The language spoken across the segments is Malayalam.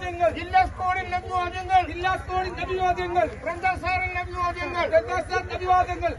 അഭിവാദ്യങ്ങൾ ജില്ലാ സ്കൂളിൽ അഭിവാദ്യങ്ങൾ ജില്ലാ സ്കൂളിന്റെ അഭിവാദ്യങ്ങൾ സാറിന് അഭിവാദ്യങ്ങൾ രണ്ടാം അഭിവാദ്യങ്ങൾ.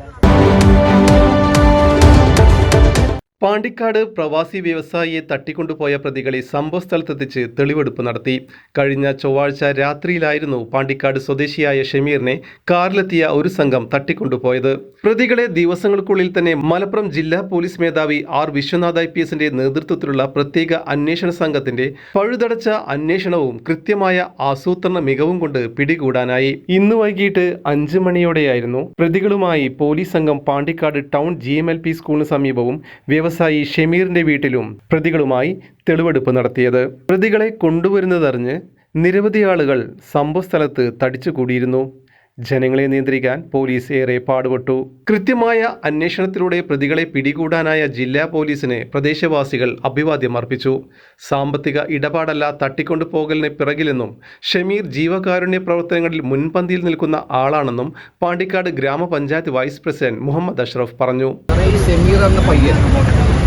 പാണ്ടിക്കാട് പ്രവാസി വ്യവസായിയെ തട്ടിക്കൊണ്ടുപോയ പ്രതികളെ സംഭവസ്ഥലത്തെത്തിച്ച് തെളിവെടുപ്പ് നടത്തി. കഴിഞ്ഞ ചൊവ്വാഴ്ച രാത്രിയിലായിരുന്നു പാണ്ടിക്കാട് സ്വദേശിയായ ഷമീറിനെ കാറിലെത്തിയ ഒരു സംഘം തട്ടിക്കൊണ്ടുപോയത്. പ്രതികളെ ദിവസങ്ങൾക്കുള്ളിൽ തന്നെ മലപ്പുറം ജില്ലാ പോലീസ് മേധാവി ആർ വിശ്വനാഥ് ഐ പി എസിന്റെ നേതൃത്വത്തിലുള്ള പ്രത്യേക അന്വേഷണ സംഘത്തിന്റെ പഴുതടച്ച അന്വേഷണവും കൃത്യമായ ആസൂത്രണ മികവും കൊണ്ട് പിടികൂടാനായി. ഇന്ന് വൈകിട്ട് അഞ്ചു മണിയോടെയായിരുന്നു പ്രതികളുമായി പോലീസ് സംഘം പാണ്ടിക്കാട് ടൗൺ ജി സ്കൂളിന് സമീപവും വ്യവസായി ഷമീറിന്റെ വീട്ടിലും പ്രതികളുമായി തെളിവെടുപ്പ് നടത്തിയത്. പ്രതികളെ കൊണ്ടുവരുന്നതറിഞ്ഞ് നിരവധി ആളുകൾ സംഭവസ്ഥലത്ത് തടിച്ചുകൂടിയിരുന്നു. ജനങ്ങളെ നിയന്ത്രിക്കാൻ പോലീസ് ഏറെ പാടുപെട്ടു. കൃത്യമായ അന്വേഷണത്തിലൂടെ പ്രതികളെ പിടികൂടാനായ ജില്ലാ പോലീസിനെ പ്രദേശവാസികൾ അഭിവാദ്യം അർപ്പിച്ചു. സാമ്പത്തിക ഇടപാടല്ല തട്ടിക്കൊണ്ടു പോകലിന് പിറകിലെന്നും ഷമീർ ജീവകാരുണ്യ പ്രവർത്തനങ്ങളിൽ മുൻപന്തിയിൽ നിൽക്കുന്ന ആളാണെന്നും പാണ്ടിക്കാട് ഗ്രാമപഞ്ചായത്ത് വൈസ് പ്രസിഡന്റ് മുഹമ്മദ് അഷ്റഫ് പറഞ്ഞു. ഷമീർ എന്ന പയ്യൻ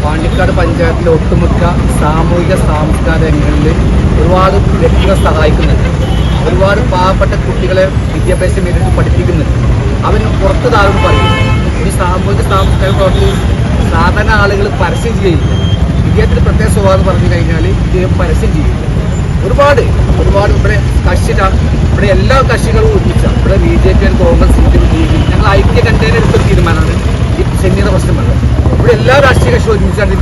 പാണ്ടിക്കാട് പഞ്ചായത്തിലെ ഒട്ടുമിക്ക സാമൂഹിക സാംസ്കാരിക രംഗങ്ങളിൽ ഒരുപാട് വ്യക്തികളെ സഹായിക്കുന്നുണ്ട്. പാവപ്പെട്ട കുട്ടികളെ വിദ്യാഭ്യാസം മേഖലയിൽ പഠിപ്പിക്കുന്നുണ്ട് അവൻ പുറത്ത് താഴ്ന്നു പറയും ഈ സാമൂഹിക സാംസ്കാരിക പ്രവർത്തി സാധാരണ ആളുകൾ പരസ്യം ചെയ്യില്ല വിദ്യാർത്ഥി പ്രത്യേക സ്വഭാവം പറഞ്ഞു കഴിഞ്ഞാൽ ഇദ്ദേഹം പരസ്യം ചെയ്യില്ല ഒരുപാട് ഒരുപാട് ഇവിടെ കക്ഷി ഇവിടെ എല്ലാ കക്ഷികളും ഒരുമിച്ചാണ് ഇവിടെ ബി ജെ പി കോൺഗ്രസ് ഞങ്ങൾ ഐക്യ കണ്ടെയ്നർ എടുത്ത തീരുമാനമാണ് ഈ ചെന്നീത പ്രശ്നമല്ല ഇവിടെ എല്ലാ രാഷ്ട്രീയ കക്ഷികളും ഒരുമിച്ചാണ്.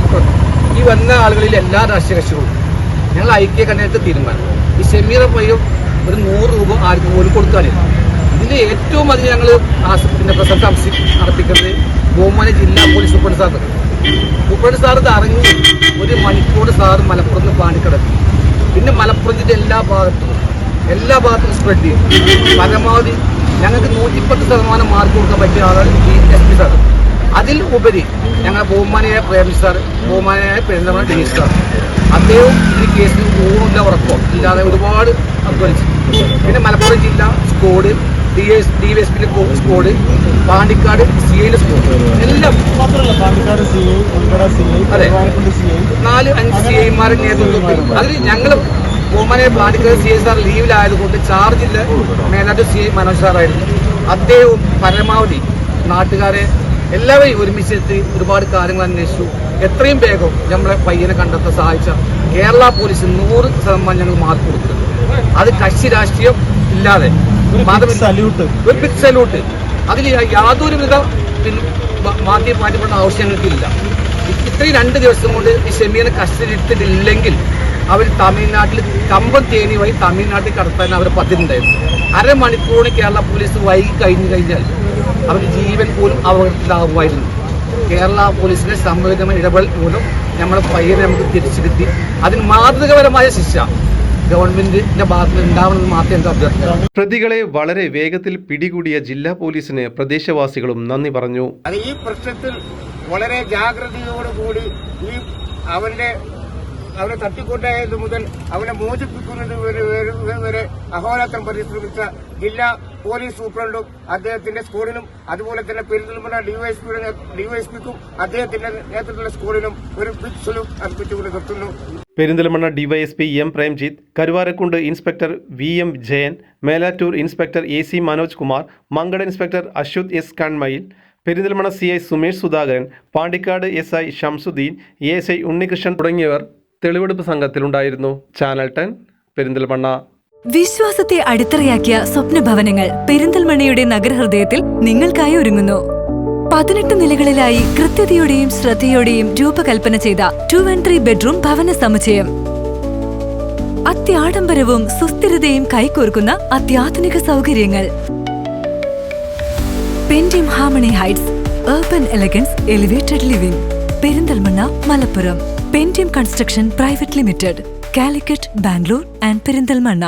ഈ വന്ന ആളുകളിൽ എല്ലാ രാഷ്ട്രീയ കക്ഷികളും. ഞങ്ങൾ ഐക്യ കണ്ടേനത്തെ തീരുമാനം ഈ ഷെമീറ പയ്യും ഒരു നൂറ് രൂപ ആർക്കും പോലും കൊടുക്കാനില്ല. ഇതിന്റെ ഏറ്റവും അധികം ഞങ്ങൾ പിന്നെ അംശി നടത്തിക്കുന്നത് ബഹുമാന ജില്ലാ police superintendent sir superintendent sir അറിഞ്ഞ്. ഒരു മണിക്കൂർ സാർ മലപ്പുറത്ത് പാണ്ടിക്കടത്തി പിന്നെ മലപ്പുറത്തിന്റെ എല്ലാ ഭാഗത്തും എല്ലാ ഭാഗത്തും സ്പ്രെഡ് ചെയ്യും പരമാവധി ഞങ്ങൾക്ക് നൂറ്റിപ്പത്ത് ശതമാനം മാർക്ക് കൊടുക്കാൻ പറ്റിയ ആളാണ് ഈ എസ് പി സാർ അതിൽ ഉപരി ഞങ്ങളുടെ ബഹുമാനിയായ പ്രേമ സാർ ബഹുമാനിയായ പെരുന്തമണ എസ് സാർ അദ്ദേഹം ഈ കേസിൽ ഊണില്ല ഉറപ്പോ ഇല്ലാതെ ഒരുപാട് അധ്വാനിച്ചു പിന്നെ മലപ്പുറം ജില്ല squad D S D S P squad Pandikkad C ഐയിലെ squad എല്ലാം. അതെ. നാല് അഞ്ച് സി ഐമാരുടെ നേതൃത്വത്തിൽ. അതിൽ ഞങ്ങൾ ബഹുമാനെ പാണ്ടിക്കാട് സി ഐ സാർ ലീവിലായതുകൊണ്ട് ചാർജില്ല മേലാറ്റ് സി ഐ മനോജ് സാറായിരുന്നു അദ്ദേഹവും പരമാവധി നാട്ടുകാരെ എല്ലാവരെയും ഒരുമിച്ചെത്തി ഒരുപാട് കാര്യങ്ങൾ അന്വേഷിച്ചു. എത്രയും വേഗം നമ്മളെ പയ്യനെ കണ്ടെത്താൻ സഹായിച്ച കേരള പോലീസ് നൂറ് ശതമാനം ഞങ്ങൾ മാർക്ക് കൊടുത്തിട്ടുണ്ട്. അത് കക്ഷി രാഷ്ട്രീയം ഇല്ലാതെ. സല്യൂട്ട് ഒരു ബിഗ് സല്യൂട്ട് അതിൽ യാതൊരു വിധ മാറ്റി മാറ്റപ്പെടുന്ന ആവശ്യം ഞങ്ങൾക്കില്ല ഇത്രയും രണ്ട് ദിവസം കൊണ്ട് ഈ ഷെമീനെ കസ്റ്റഡി എടുത്തിട്ടില്ലെങ്കിൽ അവർ തമിഴ്നാട്ടിൽ കമ്പം തേനി വഴി തമിഴ്നാട്ടിൽ കടത്താൻ അവർ പദ്ധതിണ്ടായിരുന്നു അരമണിക്കൂറിന് കേരള പോലീസ് വൈകി കഴിഞ്ഞു കഴിഞ്ഞാൽ അവർ ജീവൻ പോലും അപകടത്തിലാവുമായിരുന്നു കേരള പോലീസിന്റെ സംവേദന ഇടപെടൽ മൂലം നമ്മളെ പയ്യനെ നമുക്ക് തിരിച്ചെടുത്തി. അതിന് മാതൃകപരമായ ശിക്ഷ. ഗവൺമെന്റിന്റെ ഭാഗത്ത് ഉണ്ടാവണമെന്ന് മാത്രമേ എനിക്ക് അഭ്യർത്ഥിക്കാം പ്രതികളെ വളരെ വേഗത്തിൽ പിടികൂടിയ ജില്ലാ പോലീസിന് പ്രദേശവാസികളും നന്ദി പറഞ്ഞു. അത് ഈ പ്രശ്നത്തിൽ വളരെ ജാഗ്രതയോടുകൂടി ഈ അവന്റെ അവരെ തട്ടിക്കൊണ്ടായത് മുതൽ അവനെ മോചിപ്പിക്കുന്നത് വരെ അഹോരാത്രം പരിശ്രമിച്ച ജില്ലാ പോലീസ് സൂപ്രണ്ടും അദ്ദേഹത്തിന്റെ സ്കൂളിനും അതുപോലെ തന്നെ പെരിന്തൽമണ്ണ ഡിവൈഎസ്പിയുടെ ഡിവൈഎസ്പിക്കും അദ്ദേഹത്തിന്റെ നേതൃത്വത്തിലുള്ള സ്കൂളിനും ഒരു പിക്സലും അർപ്പിച്ചുകൊണ്ട് നിർത്തുന്നു. Perinthalmanna DYSP M Premjith Karuvarakundu inspector V M Jayan Melattur inspector A C Manoj Kumar Mankada inspector Ashwath S Kanmayil Perinthalmanna C I Sumesh Sudhakaran Pandikkad S I Shamsuddin S I Unnikrishnan തുടങ്ങിയവർ തെളിവെടുപ്പ് സംഘത്തിലുണ്ടായിരുന്നു. Channel ten Perinthalmanna. വിശ്വാസത്തെ അടിത്തറയാക്കിയ സ്വപ്ന ഭവനങ്ങൾ പെരിന്തൽമണ്ണയുടെ നഗരഹൃദയത്തിൽ നിങ്ങൾക്കായി ഒരുങ്ങുന്നു. പതിനെട്ട് നിലകളിലായി കൃത്യതയോടെയും ശ്രദ്ധയോടെയും രൂപകൽപ്പന ചെയ്ത ടു ആൻഡ് ത്രീ ബെഡ്റൂം ഭവന സമുച്ചയം. അത്യാഡംബരവും സുസ്ഥിരതയും കൈകോർക്കുന്ന അത്യാധുനിക സൗകര്യങ്ങൾ. Pendim harmony heights urban elegance elevated living Perinthalmanna Malappuram. Pendim construction private limited Calicut Bangalore and Perinthalmanna.